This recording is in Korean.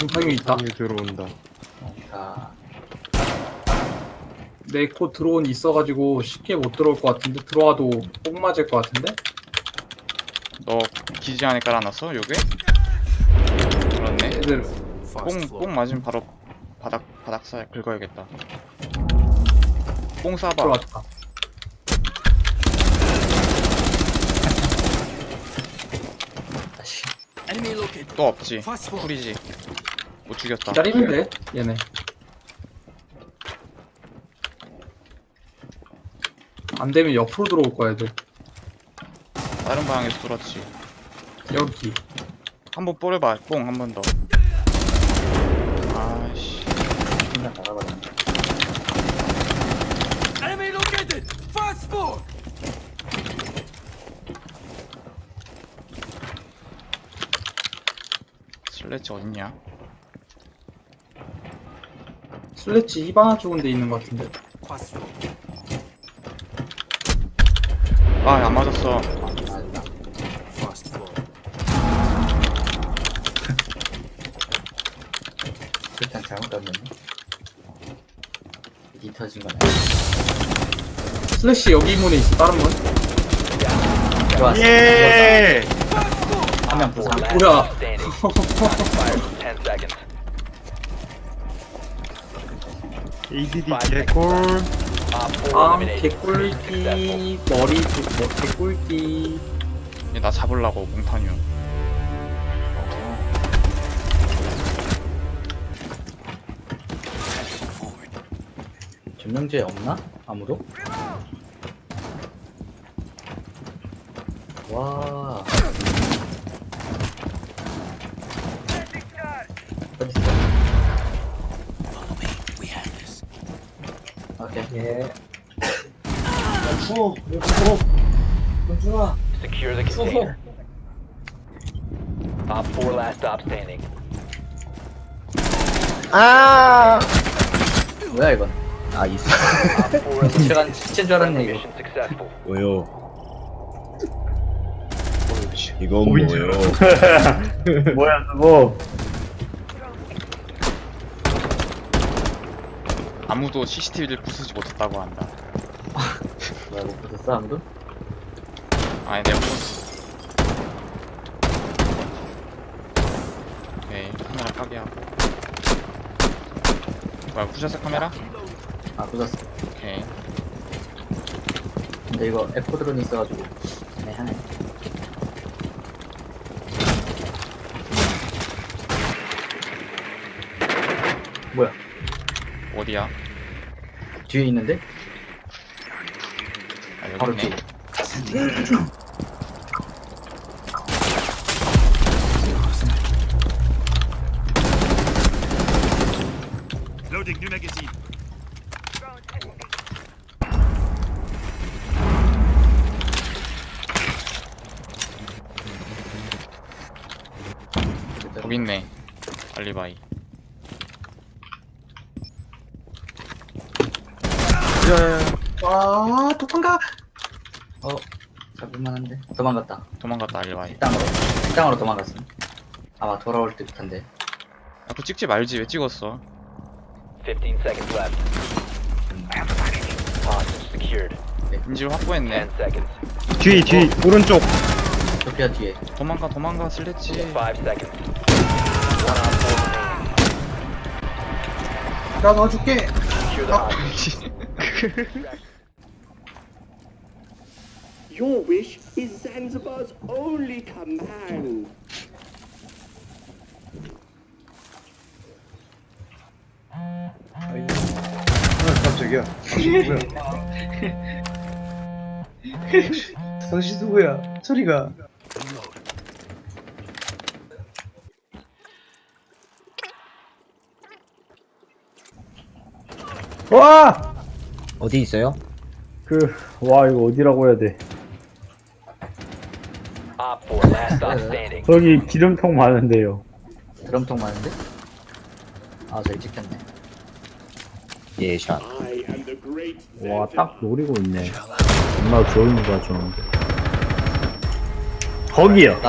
곰팡이 있다. 방에 들어온다. 자, 내 코 드론 있어가지고 쉽게 못 들어올 것 같은데 들어와도 뽕 맞을 것 같은데? 너 기지 안에 깔아놨어 요게? 그렇네 애들 뽕, 뽕 맞으면 바로 바닥 바닥 살 긁어야겠다 뽕 쏴봐 들어왔다. 다시. 또 없지 풀이지 못 죽였다. 기다리면 돼. 얘네. 안 되면 옆으로 들어올 거야 애들. 다른 방향에서 뚫었지. 여기. 한 번 뿌려봐. 뽕 한 번 더. 아이씨. 그냥 나가거든. 슬래치 어딨냐 슬래치 히바나 쪽은 데 있는 것 같은데. 아안 맞았어. 일단 잘못 떴네. 이 터진 거네. 슬래시 여기 문에 있어 다른 문. 들어왔어. 예! 한명 부상. 뭐야? ADD 개꿀. 아 개꿀띠 머리 뭐 개꿀띠. 얘나 잡으려고 몽타뉴 점령제 없나? 아무도? 와. 어딨어? 예. 추워. 왜 추워? 추워. Secure the container. Op 4 last stop standing. 뭐야 이건? 아 있어. Op 4 eliminated. 시간 시체인 줄 알았네 이거. Mission successful. 뭐요? 이건 뭐요? 뭐야 그거 아무도 CCTV를 부수지 못했다고 한다 뭐야 못 보셨어 아무도? 아니 내가 부쉈어 오케이 카메라 까게 하고 뭐야 부셨어 카메라? 아 보셨어. 오케이 근데 이거 에코 드론이 있어가지고 네 하네. 뭐야? 어디야? 뒤에 있는데? 아 바로 여기 뒤에. 있네 여기 있네 알리바이 아 도망가. 어 잡을만한데 도망갔다. 도망갔다 알리바이 땅으로 땅으로 도망갔어. 아마 돌아올 듯한데. 아 그거 찍지 말지 왜 찍었어 15 seconds left. Hostage secured. 인지를 확보했네 10 seconds. 뒤 뒤 오른쪽 소피아 뒤에. 도망가 도망가 슬래치 5 seconds. One op 4 remaining. 나. Secure the hostage. Your wish is Zanzibar's only command. 아 깜짝이야 누구야 당신 누구야 소리가 와! 어디 있어요? 그 와 이거 어디라고 해야 돼 Op 4 last stop standing. 저기 기름통 많은데요 드럼통 많은데? 아 저기 찍혔네. 예샷. The great 와딱 노리고 있네 존나 좋은 거 좋은데 거기요